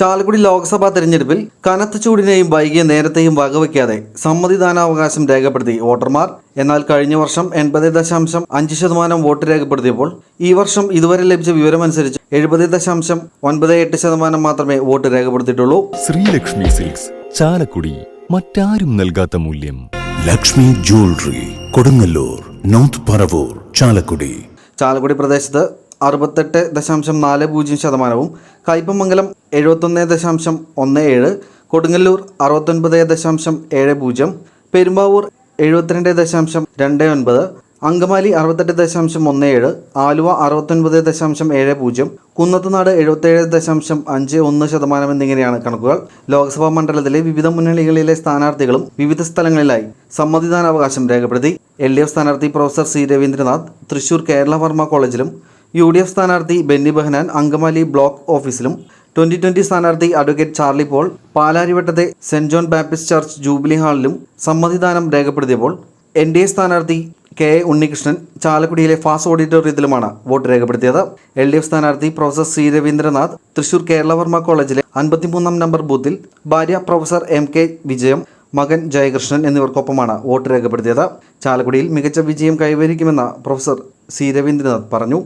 ചാലക്കുടി ലോക്സഭാ തെരഞ്ഞെടുപ്പിൽ കനത്ത ചൂടിനെയും വൈകിയ നേരത്തെയും വകവയ്ക്കാതെ സമ്മതിദാനാവകാശം രേഖപ്പെടുത്തി വോട്ടർമാർ. എന്നാൽ കഴിഞ്ഞ വർഷം എൺപത് ദശാംശം അഞ്ച് ശതമാനം വോട്ട് രേഖപ്പെടുത്തിയപ്പോൾ ഈ വർഷം ഇതുവരെ ലഭിച്ച വിവരമനുസരിച്ച് എഴുപത് ദശാംശം ഒൻപത് എട്ട് ശതമാനം മാത്രമേ വോട്ട് രേഖപ്പെടുത്തിയിട്ടുള്ളൂ. ശ്രീലക്ഷ്മി സിൽക്സ് ചാലക്കുടി മറ്റാരും നൽകാത്ത മൂല്യം. Lakshmi jewellery Kodungallur north Paravur Chalakudy. Chalakudy പ്രദേശത്ത് അറുപത്തെട്ട് ദശാംശം നാല് പൂജ്യം ശതമാനവും. കയ്പമംഗലം എഴുപത്തൊന്ന് ദശാംശം ഒന്ന് ഏഴ്. കൊടുങ്ങല്ലൂർ അറുപത്തൊൻപത് ദശാംശം ഏഴ് പൂജ്യം. പെരുമ്പാവൂർ എഴുപത്തിരണ്ട് ദശാംശം രണ്ട് ഒൻപത്. അങ്കമാലി അറുപത്തെട്ട് ദശാംശം ഒന്ന് ഏഴ്. ആലുവ അറുപത്തൊൻപത് ദശാംശം ഏഴ് പൂജ്യം. കുന്നത്തുനാട് എഴുപത്തേഴ് ദശാംശം അഞ്ച് ഒന്ന് ശതമാനം എന്നിങ്ങനെയാണ് കണക്കുകൾ. ലോക്സഭാ മണ്ഡലത്തിലെ വിവിധ മുന്നണികളിലെ സ്ഥാനാർത്ഥികളും വിവിധ സ്ഥലങ്ങളിലായി സമ്മതിദാനാവകാശം രേഖപ്പെടുത്തി. എൽ ഡി എഫ് സ്ഥാനാർത്ഥി പ്രൊഫസർ സി രവീന്ദ്രനാഥ് തൃശൂർ കേരള വർമ്മ കോളേജിലും യു ഡി എഫ് സ്ഥാനാർത്ഥി ബെന്നി ബെഹനാൻ അങ്കമാലി ബ്ലോക്ക് ഓഫീസിലും ട്വന്റി ട്വന്റി സ്ഥാനാർത്ഥി advocate Charlie Paul പാലാരിവട്ടത്തെ Saint John Baptist Church Jubilee ഹാളിലും സമ്മതിദാനം രേഖപ്പെടുത്തിയപ്പോൾ എൻ ഡി എ സ്ഥാനാർത്ഥി കെ എ ഉണ്ണികൃഷ്ണൻ ചാലക്കുടിയിലെ ഫാസ് ഓഡിറ്റോറിയത്തിലുമാണ് വോട്ട് രേഖപ്പെടുത്തിയത്. എൽ ഡി എഫ് സ്ഥാനാർത്ഥി പ്രൊഫസർ സി രവീന്ദ്രനാഥ് തൃശൂർ കേരളവർമ്മ കോളേജിലെ അൻപത്തിമൂന്നാം നമ്പർ ബൂത്തിൽ ഭാര്യ പ്രൊഫസർ എം കെ വിജയം മകൻ ജയകൃഷ്ണൻ എന്നിവർക്കൊപ്പമാണ് വോട്ട് രേഖപ്പെടുത്തിയത്. ചാലക്കുടിയിൽ മികച്ച വിജയം കൈവരിക്കുമെന്ന് പ്രൊഫസർ സി രവീന്ദ്രനാഥ് പറഞ്ഞു.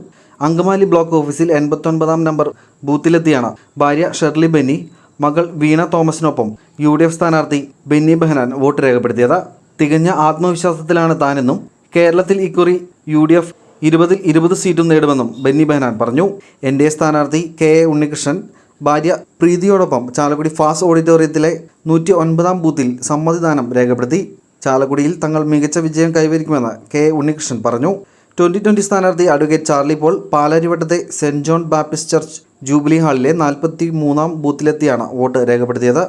അങ്കമാലി ബ്ലോക്ക് ഓഫീസിൽ എൺപത്തൊൻപതാം നമ്പർ ബൂത്തിലെത്തിയാണ്. ഭാര്യ ഷെർലി ബെന്നി മകൾ വീണ തോമസിനൊപ്പം യു ഡി എഫ് സ്ഥാനാർത്ഥി ബെന്നി ബെഹനാൻ വോട്ട് രേഖപ്പെടുത്തിയത്. തികഞ്ഞ ആത്മവിശ്വാസത്തിലാണ് താനെന്നും കേരളത്തിൽ ഇക്കുറി യു ഡി എഫ് ഇരുപതിൽ ഇരുപത് സീറ്റും നേടുമെന്നും ബെന്നി ബെഹനാൻ പറഞ്ഞു. എൻ ഡി എ സ്ഥാനാർത്ഥി കെ എ ഉണ്ണികൃഷ്ണൻ ഭാര്യ പ്രീതിയോടൊപ്പം ചാലക്കുടി ഫാസ് ഓഡിറ്റോറിയത്തിലെ നൂറ്റി ഒൻപതാം ബൂത്തിൽ സമ്മതിദാനം രേഖപ്പെടുത്തി. ചാലക്കുടിയിൽ തങ്ങൾ മികച്ച വിജയം കൈവരിക്കുമെന്ന് കെ ഉണ്ണികൃഷ്ണൻ പറഞ്ഞു. ട്വന്റി ട്വന്റി സ്ഥാനാർത്ഥി advocate Charlie Paul പാലാരിവട്ടത്തെ Saint John Baptist Church Jubilee ഹാളിലെ നാൽപ്പത്തി മൂന്നാം ബൂത്തിലെത്തിയാണ് വോട്ട് രേഖപ്പെടുത്തിയത്.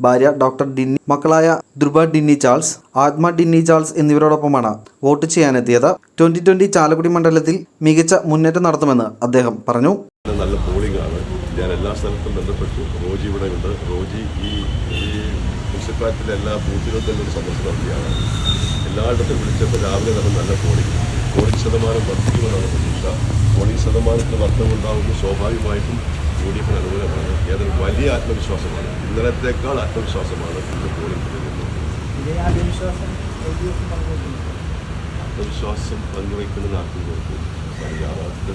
ഭാര്യ ഡോക്ടർ ഡിന്നി മക്കളായ ദ്രുബ ഡിന്നി ചാൾസ് ആത്മ ഡിന്നി ചാൾസ് എന്നിവരോടൊപ്പമാണ് വോട്ട് ചെയ്യാനെത്തിയത്. ട്വന്റി ട്വന്റി ചാലക്കുടി മണ്ഡലത്തിൽ മികച്ച മുന്നേറ്റം നടത്തുമെന്ന് അദ്ദേഹം പറഞ്ഞു. നല്ല പോളിംഗ് ആണ്. ഞാൻ എല്ലാ സ്ഥലത്തും ബന്ധപ്പെട്ടു. റോജി ഇവിടെ ഉണ്ട്. റോജി ഈ മുനിസിപ്പാലിറ്റിയിലെ എല്ലാ ബൂത്തുകളിലും സന്ദർശനം നടത്തിയാണ്. എല്ലായിടത്തും വിളിച്ചപ്പോൾ രാവിലെ നമ്മൾ നല്ല പോളിംഗ് പോളിംഗ് ശതമാനം വർദ്ധിക്കുമെന്നാണ് പ്രതീക്ഷ. പോളിംഗ് ശതമാനത്തിൽ വർദ്ധമുണ്ടാകുമ്പോൾ സ്വാഭാവികമായിട്ടും യു ഡി എഫിന് അനുകൂലമാണ്. ഏതൊരു വലിയ ആത്മവിശ്വാസമാണ്. ഇന്നലത്തേക്കാൾ ആത്മവിശ്വാസമാണ് ഇന്ന് പോളിംഗ് ആത്മവിശ്വാസം പങ്കുവയ്ക്കുന്ന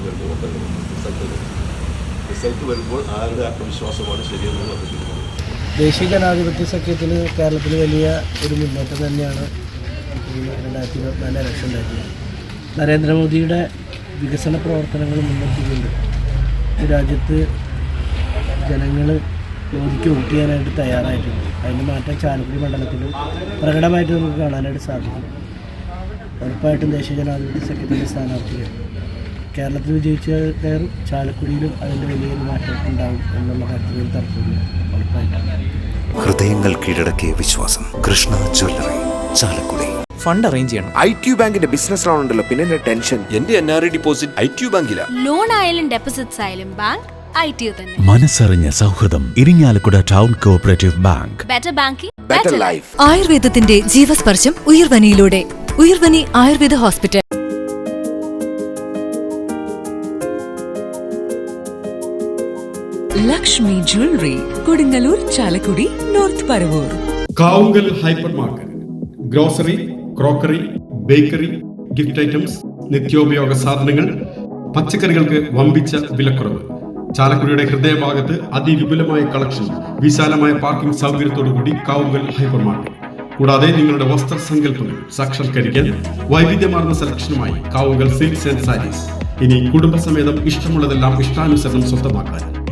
വരുന്നുണ്ടല്ലോ റിസൾട്ട് വരും. റിസൾട്ട് വരുമ്പോൾ ആരുടെ ആത്മവിശ്വാസമാണ് ശരിയെന്ന് തീരുമാനിക്കും ദേശീയ ജനാധിപത്യ സഖ്യത്തിന് കേരളത്തിൽ വലിയ ഒരു മുന്നേറ്റം തന്നെയാണ് ഈ രണ്ടായിരത്തി ഇരുപത്തിനാല് ഇലക്ഷൻ ഉണ്ടായിരുന്നത് നരേന്ദ്രമോദിയുടെ വികസന പ്രവർത്തനങ്ങൾ മുന്നോട്ടിട്ടുണ്ട് രാജ്യത്ത് ജനങ്ങൾ മോദിക്ക് വോട്ട് ചെയ്യാനായിട്ട് തയ്യാറായിട്ടുണ്ട്. അതിന് മാറ്റം ചാലക്കുടി മണ്ഡലത്തിൽ പ്രകടമായിട്ട് നമുക്ക് കാണാനായിട്ട് സാധിക്കും. ഉറപ്പായിട്ടും ദേശീയ ജനാധിപത്യ സഖ്യത്തിന്റെ സ്ഥാനാർത്ഥികൾ കേരളത്തിൽ വിജയിച്ച കയറും ചാലക്കുടിയിലും അതിന്റെ വലിയൊരു മാറ്റം ഉണ്ടാവും എന്നുള്ള കാര്യത്തിൽ തർക്കമില്ല ഉറപ്പായിട്ടും. ഹൃദയങ്ങൾ കീഴടക്കിയ വിശ്വാസം Krishna jewellery. Chalakudy. Fund arrange ചെയ്യണം. ഐ ടി ബാങ്കിന്റെ ബിസിനസ് ലോൺ ഉണ്ടല്ലോ പിന്നെ എന്റെ ടെൻഷൻ. എന്റെ N R I deposit I T ബാങ്കില. Loan ആയാലും ഡെപ്പോസിറ്റ്സ് ആയാലും ബാങ്ക് മനസ്സറിഞ്ഞ സൗഹൃദം Irinjalakuda town cooperative bank. Better banking better life ആയുർവേദത്തിന്റെ ജീവസ്പർശം ഉയർവനിയിലൂടെ. Uyarvani Ayurveda hospital. Lakshmi jewellery Kodungallur Chalakudy north Paravur. Kavungal hyper market grocery crockery bakery gift items നിത്യോപയോഗ സാധനങ്ങൾ പച്ചക്കറികൾക്ക് വമ്പിച്ച വിലക്കുറവ്. ചാലക്കുടിയുടെ ഹൃദയഭാഗത്ത് അതിവിപുലമായ കളക്ഷൻ വിശാലമായ പാർക്കിംഗ് സൗകര്യത്തോടുകൂടി കാവുങ്കൽ ഹൈപ്പർ മാർക്കറ്റ് കൂടാതെ നിങ്ങളുടെ വസ്ത്രസങ്കല്പങ്ങൾ സാക്ഷാത്കരിക്കാൻ വൈവിധ്യമാർന്ന സെലക്ഷനുമായി കാവുകൾ സിൽക്സ് ആൻഡ് സാരീസ്. ഇനി കുടുംബസമേതം ഇഷ്ടമുള്ളതെല്ലാം ഇഷ്ടാനുസരണം സ്വന്തമാക്കാൻ.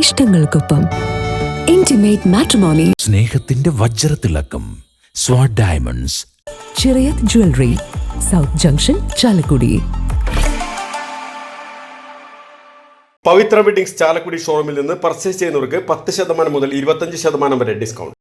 ഇഷ്ടങ്ങൾക്കൊപ്പം. ഇന്റിമേറ്റ് മാട്രിമോണി സ്നേഹത്തിന്റെ വജ്രത്തിളക്കം. Swad diamonds Chirayath jewellery south junction Chalakudy Pavithra weddings Chalakudy ഷോറൂമിൽ നിന്ന് പർച്ചേസ് ചെയ്യുന്നവർക്ക് പത്ത് ശതമാനം മുതൽ ഇരുപത്തഞ്ച് ശതമാനം വരെ ഡിസ്കൗണ്ട്